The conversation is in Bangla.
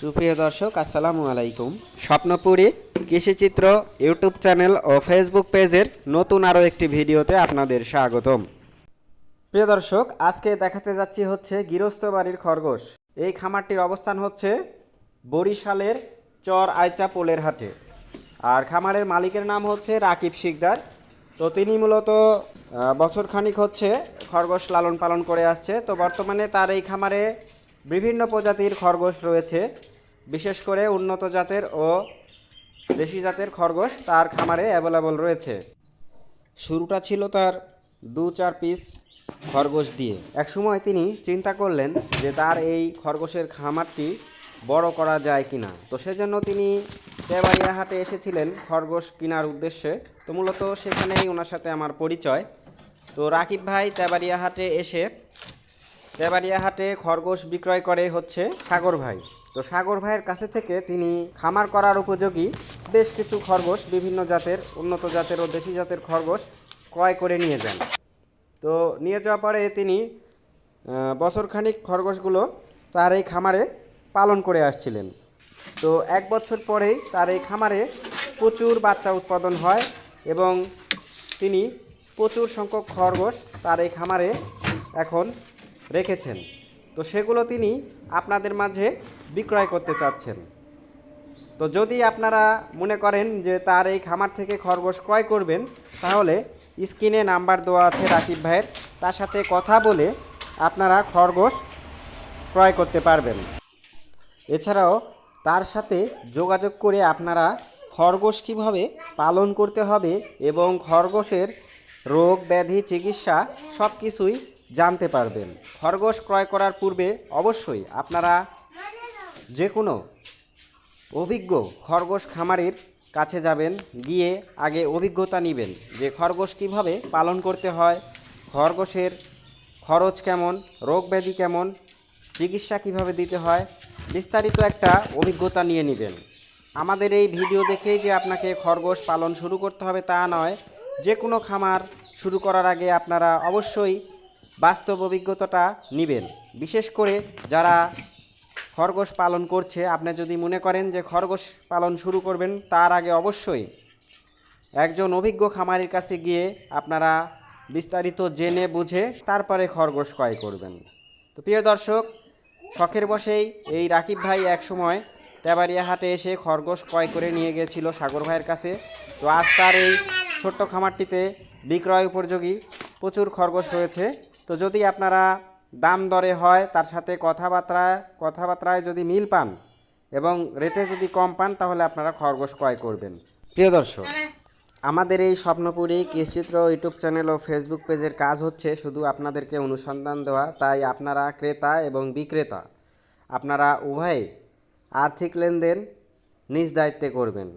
সুপ্রিয় দর্শক আসসালামু আলাইকুম। স্বপ্নপুরী কৃষিচিত্র ইউটিউব চ্যানেল ও ফেসবুক পেজের নতুন আরও একটি ভিডিওতে আপনাদের স্বাগতম। প্রিয় দর্শক আজকে দেখাতে যাচ্ছি হচ্ছে গৃহস্থ বাড়ির খরগোশ। এই খামারটির অবস্থান হচ্ছে বরিশালের চর আয়চা পোলের হাটে। আর খামারের মালিকের নাম হচ্ছে রাকিব শিকদার। তো তিনি মূলত আহ, বছরখানিক হচ্ছে খরগোশ লালন পালন করে আসছে। তো বর্তমানে তার এই খামারে বিভিন্ন প্রজাতির খরগোশ রয়েছে। বিশেষ করে উন্নত জাতের ও দেশি জাতের খরগোশ তার খামারে অ্যাভেলেবল রয়েছে। শুরুটা ছিল তার দু চার পিস খরগোশ দিয়ে। একসময় তিনি চিন্তা করলেন যে তার এই খরগোশের খামারটি বড় করা যায় কিনা। তো সেজন্য তিনি তেবাড়িয়া হাটে এসেছিলেন খরগোশ কেনার উদ্দেশ্যে। তো মূলত সেখানেই ওনার সাথে আমার পরিচয়। তো রাকিব ভাই তেবাড়িয়া হাটে এসে তেবাড়িয়া হাটে খরগোশ বিক্রয় করে হচ্ছে সাগর ভাই। তো সাগর ভাইয়ের কাছে থেকে তিনি খামার করার উপযোগী বেশ কিছু খরগোশ, বিভিন্ন জাতের, উন্নত জাতের ও দেশি জাতের খরগোশ ক্রয় করে নিয়ে যান। তো নিয়ে যাওয়ার পরে তিনি বছরখানিক খরগোশগুলো তার এই খামারে পালন করে আসছিলেন। তো এক বছর পরেই তার এই খামারে প্রচুর বাচ্চা উৎপাদন হয় এবং তিনি প্রচুর সংখ্যক খরগোশ তার এই খামারে এখন রেখেছেন। তো সেগুলো তিনি আপনাদের মাঝে বিক্রয় করতে চাচ্ছেন। তো যদি আপনারা মনে করেন যে তার এই খামার থেকে খরগোশ ক্রয় করবেন, তাহলে স্ক্রিনে নাম্বার দেওয়া আছে রাকিব ভাইয়ের। তার সাথে কথা বলে আপনারা খরগোশ ক্রয় করতে পারবেন। এছাড়াও তার সাথে যোগাযোগ করে আপনারা খরগোশ কীভাবে পালন করতে হবে এবং খরগোশের রোগ, ব্যাধি, চিকিৎসা সব কিছুই জানতে পারবেন। খরগোশ ক্রয় করার পূর্বে অবশ্যই আপনারা যে কোনো অভিজ্ঞ খরগোশ খামারির কাছে যাবেন, গিয়ে আগে অভিজ্ঞতা নেবেন যে খরগোশ কীভাবে পালন করতে হয়, খরগোশের খরচ কেমন, রোগ ব্যাধি কেমন, চিকিৎসা কীভাবে দিতে হয়, বিস্তারিত একটা অভিজ্ঞতা নিয়ে নেবেন। আমাদের এই ভিডিও দেখেই যে আপনাকে খরগোশ পালন শুরু করতে হবে তা নয় যে কোনো খামার শুরু করার আগে আপনারা অবশ্যই বাস্তব অভিজ্ঞতাটা নেবেন। বিশেষ করে যারা খরগোশ পালন করছে, আপনি যদি মনে করেন যে খরগোশ পালন শুরু করবেন, তার আগে অবশ্যই একজন অভিজ্ঞ খামারির কাছে গিয়ে আপনারা বিস্তারিত জেনে বুঝে তারপরে খরগোশ ক্রয় করবেন। তো প্রিয় দর্শক, শখের বসেই এই রাকিব ভাই এক সময় তেবাড়িয়া হাটে এসে খরগোশ ক্রয় করে নিয়ে গিয়েছিল সাগর ভাইয়ের কাছে। তো আজ তার এই ছোট্ট খামারটিতে বিক্রয় উপযোগী প্রচুর খরগোশ রয়েছে। তো যদি আপনারা দাম দরে হয় তার সাথে কথাবার্তা কথাবার্তায় যদি মিল পান এবং রেটে যদি কম পান তাহলে আপনারা খরগোশ ক্রয় করবেন। প্রিয় দর্শক আমাদের এই স্বপ্নপুরী কৃষিচিত্র ইউটিউব চ্যানেল ও ফেসবুক পেজের কাজ হচ্ছে শুধু আপনাদেরকে অনুসন্ধান দেওয়া তাই আপনারা ক্রেতা এবং বিক্রেতা আপনারা উভয়ে আর্থিক লেনদেন নিজ দায়িত্বে করবেন।